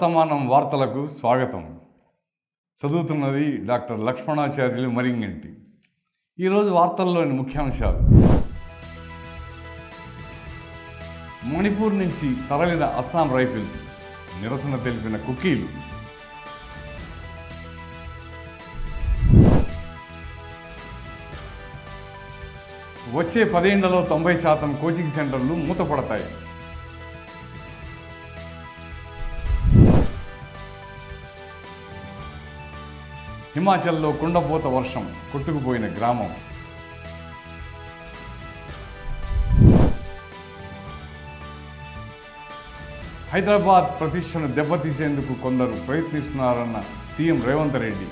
వర్తమానం వార్తలకు స్వాగతం. చదువుతున్నది డాక్టర్ లక్ష్మణాచార్యులు మరింగంటి. ఈరోజు వార్తల్లోని ముఖ్యాంశాలు. మణిపూర్ నుంచి తరలిన అస్సాం రైఫిల్స్ నిరసన తెలిపిన కుకీలు. వచ్చే పదేళ్ళలో తొంభై శాతం కోచింగ్ సెంటర్లు మూతపడతాయి. హిమాచల్లో కుండపోత వర్షం కొట్టుకుపోయిన గ్రామం. హైదరాబాద్ ప్రతిష్టను దెబ్బతీసేందుకు కొందరు ప్రయత్నిస్తున్నారన్న సీఎం రేవంత్ రెడ్డి.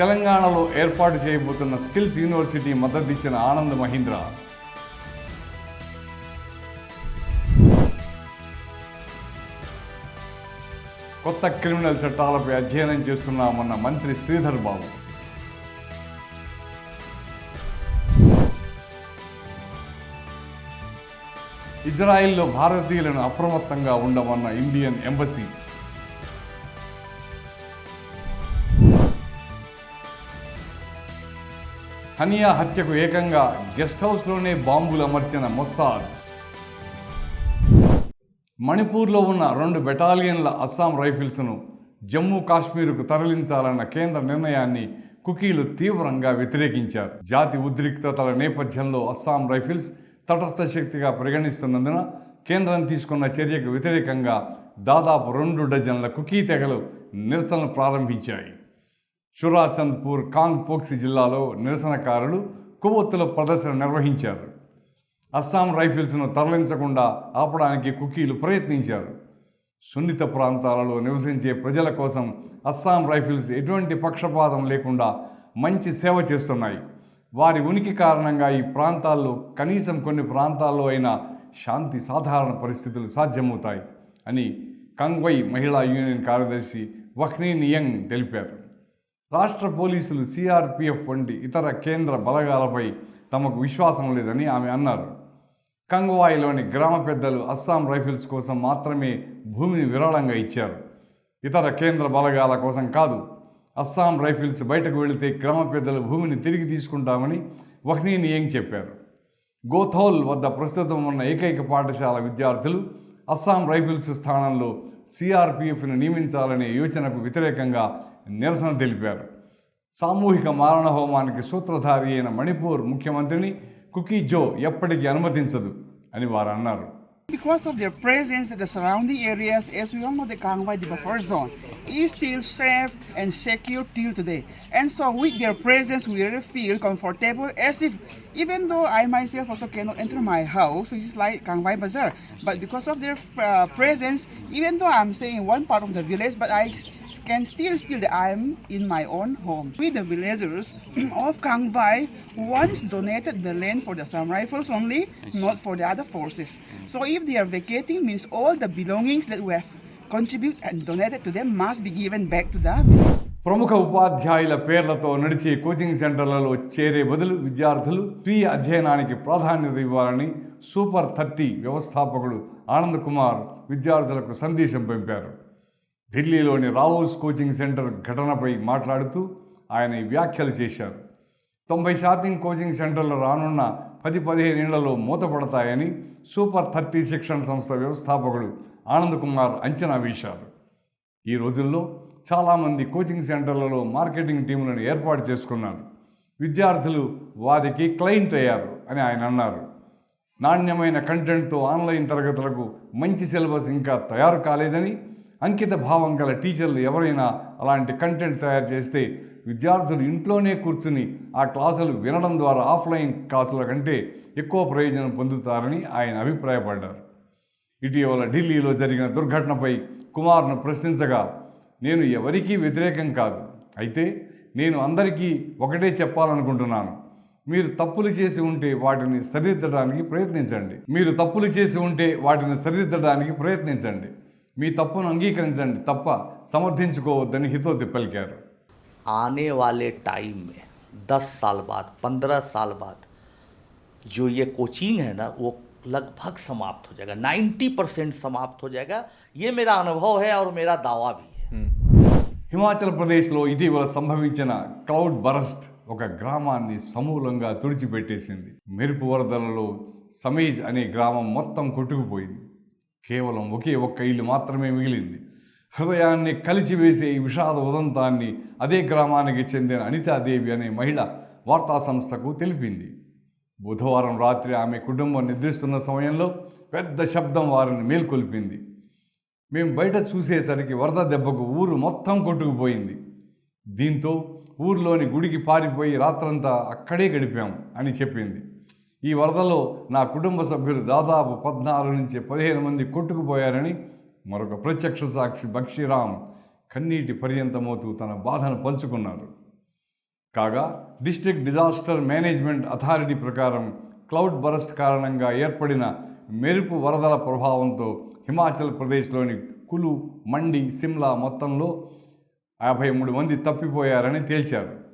తెలంగాణలో ఏర్పాటు చేయబోతున్న స్కిల్స్ యూనివర్సిటీ మద్దతిచ్చిన ఆనంద్ మహీంద్ర. కొత్త క్రిమినల్ చట్టాలపై అధ్యయనం చేస్తున్నామన్న మంత్రి శ్రీధర్ బాబు. ఇజ్రాయిల్లో భారతీయులను అప్రమత్తంగా ఉండమన్న ఇండియన్ ఎంబసీ. హనియా హత్యకు ఏకంగా గెస్ట్ హౌస్లోనే బాంబులు అమర్చిన మొస్సాద్. మణిపూర్లో ఉన్న రెండు బెటాలియన్ల అస్సాం రైఫిల్స్ను జమ్మూ కాశ్మీరుకు తరలించాలన్న కేంద్ర నిర్ణయాన్ని కుకీలు తీవ్రంగా వ్యతిరేకించారు. జాతి ఉద్రిక్తతల నేపథ్యంలో అస్సాం రైఫిల్స్ తటస్థ శక్తిగా పరిగణిస్తున్నందున కేంద్రం తీసుకున్న చర్యకు వ్యతిరేకంగా దాదాపు రెండు డజన్ల కుకీ తెగలు నిరసనలు ప్రారంభించాయి. షురాచంద్పూర్ కాంగ్ పోక్సి జిల్లాలో నిరసనకారులు కొవ్వొత్తుల ప్రదర్శన నిర్వహించారు. అస్సాం రైఫిల్స్ను తరలించకుండా ఆపడానికి కుకీలు ప్రయత్నించారు. సున్నిత ప్రాంతాలలో నివసించే ప్రజల కోసం అస్సాం రైఫిల్స్ ఎటువంటి పక్షపాతం లేకుండా మంచి సేవ చేస్తున్నాయి. వారి ఉనికి కారణంగా ఈ ప్రాంతాల్లో కనీసం కొన్ని ప్రాంతాల్లో అయినా శాంతి సాధారణ పరిస్థితులు సాధ్యమవుతాయి అని కంగ్వై మహిళా యూనియన్ కార్యదర్శి వహ్నీ నియంగ్ తెలిపారు. రాష్ట్ర పోలీసులు సిఆర్పిఎఫ్ వంటి ఇతర కేంద్ర బలగాలపై తమకు విశ్వాసం లేదని ఆమె అన్నారు. కంగ్వాయిలోని గ్రామ పెద్దలు అస్సాం రైఫిల్స్ కోసం మాత్రమే భూమిని విరాళంగా ఇచ్చారు. ఇతర కేంద్ర బలగాల కోసం కాదు అస్సాం రైఫిల్స్ బయటకు వెళితే గ్రామ పెద్దలు భూమిని తిరిగి తీసుకుంటామని వహ్నీ నియంగ్ చెప్పారు. గోథౌల్ వద్ద ప్రస్తుతం ఉన్న ఏకైక పాఠశాల విద్యార్థులు అస్సాం రైఫిల్స్ స్థానంలో సిఆర్పిఎఫ్ను నియమించాలనే యోచనకు వ్యతిరేకంగా నిరసన తెలిపారు. సామూహిక మారణ హోమానికి సూత్రధారి అయిన మణిపూర్ ముఖ్యమంత్రిని కుకీ జో ఎప్పటికీ అనుమతించదు అని వారు అన్నారు Because of their presence in the surrounding areas, as we all know, the Kangwai, the buffer zone, is still safe and secure till today. And so, with their presence, we really feel comfortable as if, even though I myself also cannot enter my house, which is like Kangwai Bazaar, but because of their uh, presence, even though I'm staying in one part of the village, but I s- can still feel that I'm in my own home. We, the villagers of Kangwai, once donated the land for the Assam Rifles only, not for the other forces. So if they are vacating, means all the belongings that we have contributed and donated to them must be given back to the village. ప్రముఖ ఉపాధ్యాయుల పేర్లతో నడిచే coaching సెంటర్లలో చేరే బదులు విద్యార్థులు స్వీయ అధ్యయనానికి ప్రాధాన్యత ఇవ్వాలని సూపర్ థర్టీ వ్యవస్థాపకుడు ఆనంద్ కుమార్ విద్యార్థులకు సందేశం పంపారు ఢిల్లీలోని రావోస్ కోచింగ్ సెంటర్ ఘటనపై మాట్లాడుతూ ఆయన ఈ వ్యాఖ్యలు చేశారు. తొంభై శాతం కోచింగ్ సెంటర్లు రానున్న పది పదిహేను ఏళ్ళలో మూతపడతాయని సూపర్ థర్టీ శిక్షణ సంస్థ వ్యవస్థాపకుడు ఆనంద్ కుమార్ అంచనా వేశారు. ఈ రోజుల్లో చాలామంది కోచింగ్ సెంటర్లలో మార్కెటింగ్ టీములను ఏర్పాటు చేసుకున్నారు. విద్యార్థులు వారికి క్లయింట్ అయ్యారు అని ఆయన అన్నారు. నాణ్యమైన కంటెంట్తో ఆన్లైన్ తరగతులకు మంచి సిలబస్ ఇంకా తయారు కాలేదని అంకిత భావం గల టీచర్లు ఎవరైనా అలాంటి కంటెంట్ తయారు చేస్తే విద్యార్థులు ఇంట్లోనే కూర్చుని ఆ క్లాసులు వినడం ద్వారా ఆఫ్లైన్ క్లాసుల కంటే ఎక్కువ ప్రయోజనం పొందుతారని ఆయన అభిప్రాయపడ్డారు. ఇటీవల ఢిల్లీలో జరిగిన దుర్ఘటనపై కుమార్ను ప్రశ్నించగా నేను ఎవరికీ వ్యతిరేకం కాదు. అయితే నేను అందరికీ ఒకటే చెప్పాలనుకుంటున్నాను. మీరు తప్పులు చేసి ఉంటే వాటిని సరిదిద్దడానికి ప్రయత్నించండి. మీరు తప్పులు చేసి ఉంటే వాటిని సరిదిద్దడానికి ప్రయత్నించండి. మీ తప్పును అంగీకరించండి తప్ప సమర్థించుకోవద్దని హితోతి పలికారు आने वाले टाइम में दस साल बाद पंद्रह साल बाद जो ये कोचिंग है ना वो लगभग समाप्त हो जाएगा 90 परसेंट समाप्त हो जाएगा ये मेरा अनुभव है और मेरा दावा भी है హిమాచల్ ప్రదేశ్లో ఇటీవల సంభవించిన క్లౌడ్ బరస్ట్ ఒక గ్రామాన్ని సమూలంగా తుడిచిపెట్టేసింది మెరుపు వరదలలో సమీజ్ అనే గ్రామం మొత్తం కొట్టుకుపోయింది కేవలం ఒకే ఒక్క ఇల్లు మాత్రమే మిగిలింది. హృదయాన్ని కలిచివేసే ఈ విషాద ఉదంతాన్ని అదే గ్రామానికి చెందిన అనితాదేవి అనే మహిళ వార్తా సంస్థకు తెలిపింది. బుధవారం రాత్రి ఆమె కుటుంబం నిద్రిస్తున్న సమయంలో పెద్ద శబ్దం వారిని మేల్కొల్పింది. మేము బయట చూసేసరికి వరద దెబ్బకు ఊరు మొత్తం కొట్టుకుపోయింది. దీంతో ఊర్లోని గుడికి పారిపోయి రాత్రంతా అక్కడే గడిపాం అని చెప్పింది. ఈ వరదలో నా కుటుంబ సభ్యులు దాదాపు పద్నాలుగు నుంచి పదిహేను మంది కొట్టుకుపోయారని మరొక ప్రత్యక్ష సాక్షి బక్షీరామ్ కన్నీటి పర్యంతమవుతూ తన బాధను పంచుకున్నారు. కాగా డిస్ట్రిక్ట్ డిజాస్టర్ మేనేజ్మెంట్ అథారిటీ ప్రకారం క్లౌడ్ బరస్ట్ కారణంగా ఏర్పడిన మెరుపు వరదల ప్రభావంతో హిమాచల్ ప్రదేశ్లోని కులు మండి సిమ్లా మొత్తంలో యాభై మూడు మంది తప్పిపోయారని తేల్చారు.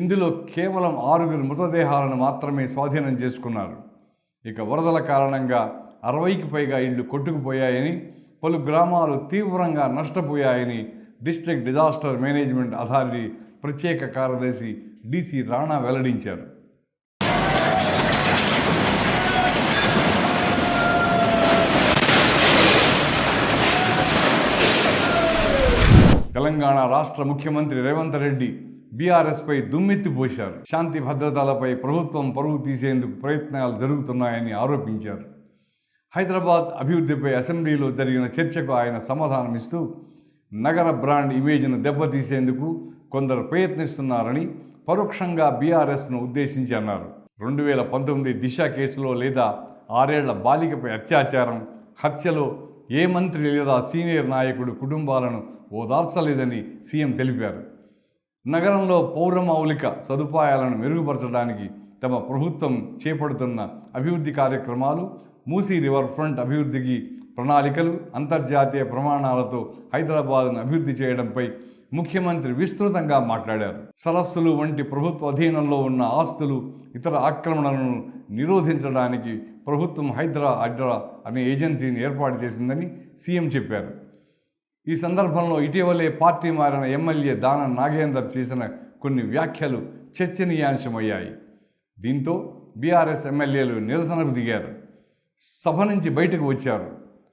ఇందులో కేవలం ఆరుగురు మృతదేహాలను మాత్రమే స్వాధీనం చేసుకున్నారు. ఇక వరదల కారణంగా అరవైకి పైగా ఇళ్ళు కొట్టుకుపోయాయని పలు గ్రామాలు తీవ్రంగా నష్టపోయాయని డిస్ట్రిక్ట్ డిజాస్టర్ మేనేజ్మెంట్ అథారిటీ ప్రత్యేక కార్యదర్శి డిసి రాణా వెల్లడించారు. తెలంగాణ రాష్ట్ర ముఖ్యమంత్రి రేవంత్ రెడ్డి బీఆర్ఎస్పై దుమ్మెత్తి పోశారు. శాంతి భద్రతలపై ప్రభుత్వం పరుగు తీసేందుకు ప్రయత్నాలు జరుగుతున్నాయని ఆరోపించారు. హైదరాబాద్ అభివృద్ధిపై అసెంబ్లీలో జరిగిన చర్చకు ఆయన సమాధానమిస్తూ నగర బ్రాండ్ ఇమేజ్ను దెబ్బతీసేందుకు కొందరు ప్రయత్నిస్తున్నారని పరోక్షంగా బీఆర్ఎస్ను ఉద్దేశించి అన్నారు రెండు వేల పంతొమ్మిది దిశ కేసులో లేదా ఆరేళ్ళ బాలికపై అత్యాచారం హత్యలో ఏ మంత్రి లేదా సీనియర్ నాయకుడు కుటుంబాలను ఓదార్చలేదని సీఎం తెలిపారు. నగరంలో పౌర మౌలిక సదుపాయాలను మెరుగుపరచడానికి తమ ప్రభుత్వం చేపడుతున్న అభివృద్ధి కార్యక్రమాలు మూసీ రివర్ ఫ్రంట్ అభివృద్ధికి ప్రణాళికలు అంతర్జాతీయ ప్రమాణాలతో హైదరాబాద్ను అభివృద్ధి చేయడంపై ముఖ్యమంత్రి విస్తృతంగా మాట్లాడారు. సరస్సులు వంటి ప్రభుత్వ అధీనంలో ఉన్న ఆస్తులు ఇతర ఆక్రమణలను నిరోధించడానికి ప్రభుత్వం హైదరా అడ్రా అనే ఏజెన్సీని ఏర్పాటు చేసిందని సీఎం చెప్పారు. ఈ సందర్భంలో ఇటీవలే పార్టీ మారిన ఎమ్మెల్యే దాన నాగేందర్ చేసిన కొన్ని వ్యాఖ్యలు చర్చనీయాంశమయ్యాయి. దీంతో బీఆర్ఎస్ ఎమ్మెల్యేలు నిరసనకు దిగారు. సభ నుంచి బయటకు వచ్చారు.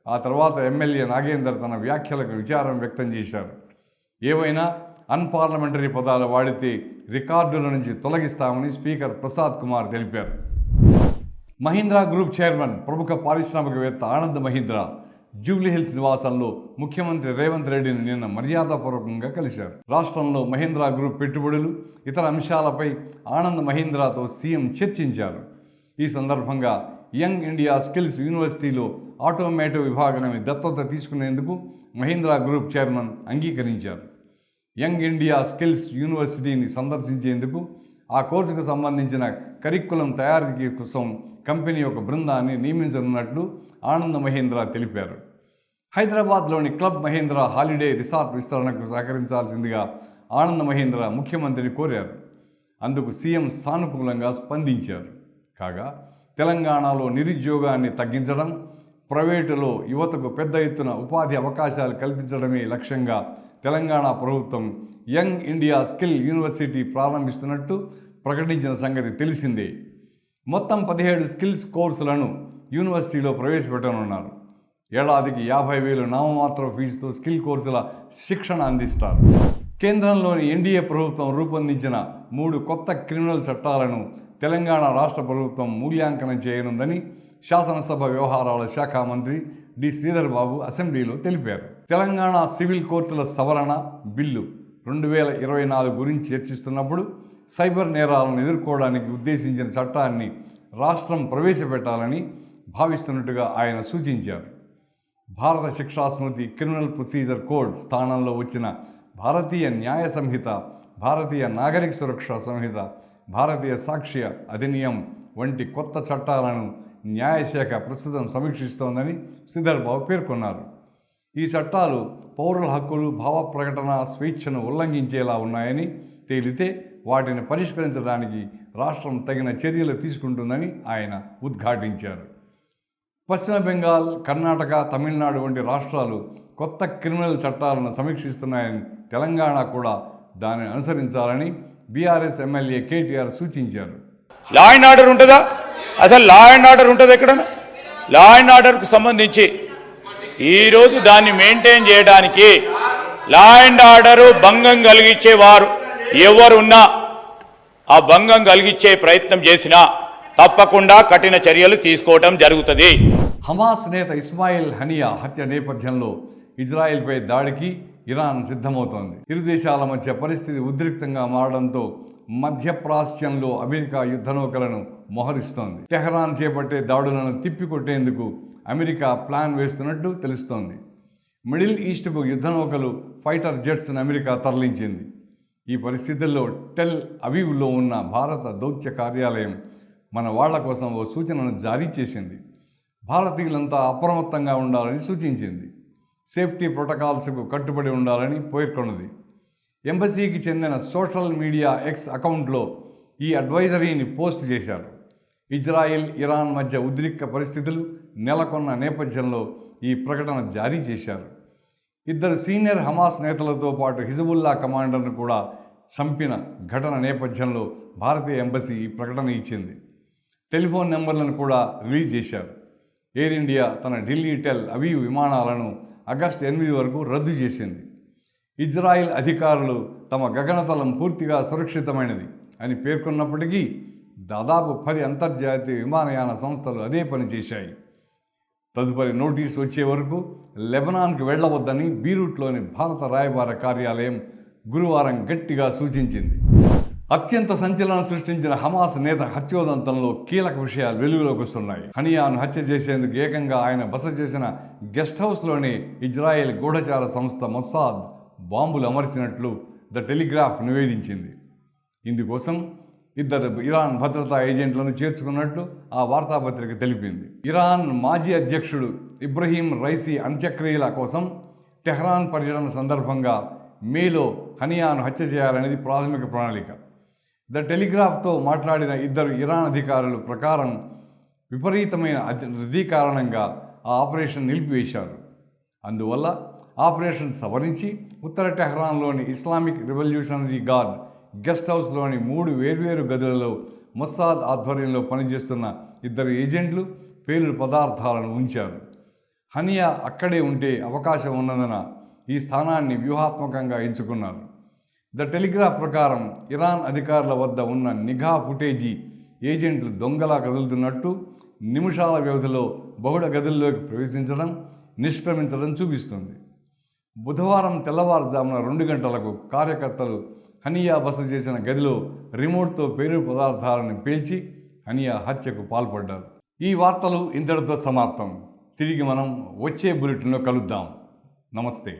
ఆ తర్వాత ఎమ్మెల్యే నాగేందర్ తన వ్యాఖ్యలకు విచారం వ్యక్తం చేశారు. ఏవైనా అన్పార్లమెంటరీ పదాలు వాడితే రికార్డుల నుంచి తొలగిస్తామని స్పీకర్ ప్రసాద్ కుమార్ తెలిపారు. మహీంద్రా గ్రూప్ చైర్మన్ ప్రముఖ పారిశ్రామికవేత్త ఆనంద్ మహీంద్రా జూబ్లీహిల్స్ నివాసంలో ముఖ్యమంత్రి రేవంత్ రెడ్డిని నిన్న మర్యాదపూర్వకంగా కలిశారు. రాష్ట్రంలో మహీంద్రా గ్రూప్ పెట్టుబడులు ఇతర అంశాలపై ఆనంద్ మహీంద్రాతో సీఎం చర్చించారు. ఈ సందర్భంగా యంగ్ ఇండియా స్కిల్స్ యూనివర్సిటీలో ఆటోమేటివ్ విభాగాన్ని దత్తత తీసుకునేందుకు మహీంద్రా గ్రూప్ చైర్మన్ అంగీకరించారు. యంగ్ ఇండియా స్కిల్స్ యూనివర్సిటీని సందర్శించేందుకు ఆ కోర్సుకు సంబంధించిన కరిక్కులం తయారీ కోసం కంపెనీ ఒక బృందాన్ని నియమించనున్నట్లు ఆనంద్ మహేంద్ర తెలిపారు. హైదరాబాద్లోని క్లబ్ మహేంద్ర హాలిడే రిసార్ట్ విస్తరణకు సహకరించాల్సిందిగా ఆనంద్ మహేంద్ర ముఖ్యమంత్రిని కోరారు. అందుకు సీఎం సానుకూలంగా స్పందించారు. కాగా తెలంగాణలో నిరుద్యోగాన్ని తగ్గించడం ప్రైవేటులో యువతకు పెద్ద ఎత్తున ఉపాధి అవకాశాలు కల్పించడమే లక్ష్యంగా తెలంగాణ ప్రభుత్వం యంగ్ ఇండియా స్కిల్ యూనివర్సిటీ ప్రారంభిస్తున్నట్టు ప్రకటించిన సంగతి తెలిసిందే. మొత్తం పదిహేడు స్కిల్స్ కోర్సులను యూనివర్సిటీలో ప్రవేశపెట్టనున్నారు. ఏడాదికి యాభై వేలు నామమాత్ర ఫీజుతో స్కిల్ కోర్సుల శిక్షణ అందిస్తారు. కేంద్రంలోని ఎన్డీఏ ప్రభుత్వం రూపొందించిన మూడు కొత్త క్రిమినల్ చట్టాలను తెలంగాణ రాష్ట్ర ప్రభుత్వం మూల్యాంకనం చేయనుందని శాసనసభ వ్యవహారాల శాఖ మంత్రి డి. శ్రీధర్ బాబు అసెంబ్లీలో తెలిపారు. తెలంగాణ సివిల్ కోర్టుల సవరణ బిల్లు రెండు వేల ఇరవై నాలుగు గురించి చర్చిస్తున్నప్పుడు సైబర్ నేరాలను ఎదుర్కోవడానికి ఉద్దేశించిన చట్టాన్ని రాష్ట్రం ప్రవేశపెట్టాలని భావిస్తున్నట్టుగా ఆయన సూచించారు. భారత శిక్షా స్మృతి క్రిమినల్ ప్రొసీజర్ కోడ్ స్థానంలో వచ్చిన భారతీయ న్యాయ సంహిత భారతీయ నాగరిక సురక్ష సంహిత భారతీయ సాక్ష్య అధినియం వంటి కొత్త చట్టాలను న్యాయశాఖ ప్రస్తుతం సమీక్షిస్తోందని శ్రీధర్ పేర్కొన్నారు. ఈ చట్టాలు పౌరుల హక్కులు భావ ప్రకటన స్వేచ్ఛను ఉల్లంఘించేలా ఉన్నాయని తేలితే వాటిని పరిష్కరించడానికి రాష్ట్రం తగిన చర్యలు తీసుకుంటుందని ఆయన ఉద్ఘాటించారు. పశ్చిమ బెంగాల్ కర్ణాటక తమిళనాడు వంటి రాష్ట్రాలు కొత్త క్రిమినల్ చట్టాలను సమీక్షిస్తున్నాయని తెలంగాణ కూడా దానిని అనుసరించాలని బీఆర్ఎస్ ఎమ్మెల్యే కేటీఆర్ సూచించారు. లా అండ్ ఆర్డర్ ఉంటుందా? అసలు లా అండ్ ఆర్డర్ ఉంటుంది ఎక్కడ లా అండ్ ఆర్డర్కు సంబంధించి ఈరోజు దాన్ని మెయింటైన్ చేయడానికి లా అండ్ ఆర్డరు భంగం కలిగించే వారు ఎవరున్నా ఆ భంగం కలిగించే ప్రయత్నం చేసినా తప్పకుండా కఠిన చర్యలు తీసుకోవటం జరుగుతుంది. హమాస్ నేత ఇస్మాయిల్ హనియా హత్య నేపథ్యంలో ఇజ్రాయెల్పై దాడికి ఇరాన్ సిద్ధమవుతోంది. ఇరు దేశాల మధ్య పరిస్థితి ఉద్రిక్తంగా మారడంతో మధ్యప్రాచ్యంలో అమెరికా యుద్ధ నౌకలను మోహరిస్తోంది. టెహరాన్ చేపట్టే దాడులను తిప్పికొట్టేందుకు అమెరికా ప్లాన్ వేస్తున్నట్టు తెలుస్తోంది. మిడిల్ ఈస్ట్కు యుద్ధ నౌకలు ఫైటర్ జెట్స్ను అమెరికా తరలించింది. ఈ పరిస్థితుల్లో టెల్ అవీవ్లో ఉన్న భారత దౌత్య కార్యాలయం మన వాళ్ళ కోసం ఓ సూచనను జారీ చేసింది. భారతీయులంతా అప్రమత్తంగా ఉండాలని సూచించింది. సేఫ్టీ ప్రోటోకాల్స్కు కట్టుబడి ఉండాలని పేర్కొన్నది. ఎంబసీకి చెందిన సోషల్ మీడియా ఎక్స్ అకౌంట్లో ఈ అడ్వైజరీని పోస్ట్ చేశారు. ఇజ్రాయిల్ ఇరాన్ మధ్య ఉద్రిక్త పరిస్థితులు నెలకొన్న నేపథ్యంలో ఈ ప్రకటన జారీ చేశారు. ఇద్దరు సీనియర్ హమాస్ నేతలతో పాటు హిజబుల్లా కమాండర్ను కూడా చంపిన ఘటన నేపథ్యంలో భారతీయ ఎంబసీ ఈ ప్రకటన ఇచ్చింది. టెలిఫోన్ నెంబర్లను కూడా రిలీజ్ చేశారు. ఎయిర్ ఇండియా తన ఢిల్లీ టెల్ అవీవ్ విమానాలను ఆగస్టు ఎనిమిది వరకు రద్దు చేసింది. ఇజ్రాయిల్ అధికారులు తమ గగనతలం పూర్తిగా సురక్షితమైనది అని పేర్కొన్నప్పటికీ దాదాపు పది అంతర్జాతీయ విమానయాన సంస్థలు అదే పని చేశాయి. తదుపరి నోటీస్ వచ్చే వరకు లెబనాన్కు వెళ్ళవద్దని బీరూట్లోని భారత రాయబార కార్యాలయం గురువారం గట్టిగా సూచించింది. అత్యంత సంచలనం సృష్టించిన హమాస్ నేత హత్యోదంతంలో కీలక విషయాలు వెలుగులోకి వస్తున్నాయి. హనియాను హత్య చేసేందుకు ఏకంగా ఆయన బస చేసిన గెస్ట్ హౌస్లోని ఇజ్రాయెల్ గూఢచార సంస్థ మొస్సాద్ బాంబులు అమర్చినట్లు ద టెలిగ్రాఫ్ నివేదించింది. ఇందుకోసం ఇద్దరు ఇరాన్ భద్రతా ఏజెంట్లను చేర్చుకున్నట్లు ఆ వార్తాపత్రిక తెలిపింది. ఇరాన్ మాజీ అధ్యక్షుడు ఇబ్రహీం రైసీ అంత్యక్రియల కోసం టెహ్రాన్ పర్యటన సందర్భంగా మేలో హనియాను హత్య చేయాలనేది ప్రాథమిక ప్రణాళిక. ద టెలిగ్రాఫ్తో మాట్లాడిన ఇద్దరు ఇరాన్ అధికారులు ప్రకారం విపరీతమైన అధి- రద్దీ కారణంగా ఆ ఆపరేషన్ నిలిపివేశారు. అందువల్ల ఆపరేషన్ సవరించి ఉత్తర టెహ్రాన్లోని ఇస్లామిక్ రెవల్యూషనరీ గార్డ్ గెస్ట్ హౌస్లోని మూడు వేర్వేరు గదులలో మొస్సాద్ ఆధ్వర్యంలో పనిచేస్తున్న ఇద్దరు ఏజెంట్లు పేలుడు పదార్థాలను ఉంచారు. హనియా అక్కడే ఉంటే అవకాశం ఉన్నందున ఈ స్థానాన్ని వ్యూహాత్మకంగా ఎంచుకున్నారు. ద టెలిగ్రాఫ్ ప్రకారం ఇరాన్ అధికారుల వద్ద ఉన్న నిఘా ఫుటేజీ ఏజెంట్లు దొంగలా కదులుతున్నట్టు నిమిషాల వ్యవధిలో బహుళ గదుల్లోకి ప్రవేశించడం నిష్క్రమించడం చూపిస్తుంది. బుధవారం తెల్లవారుజామున రెండు గంటలకు కార్యకర్తలు హనియా బస చేసిన గదిలో రిమోట్తో పేరు పదార్థాలను పేల్చి హనియా హత్యకు పాల్పడ్డారు. ఈ వార్తలు ఇంతటితో సమాప్తం. తిరిగి మనం వచ్చే బులెటిన్లో కలుద్దాం. నమస్తే.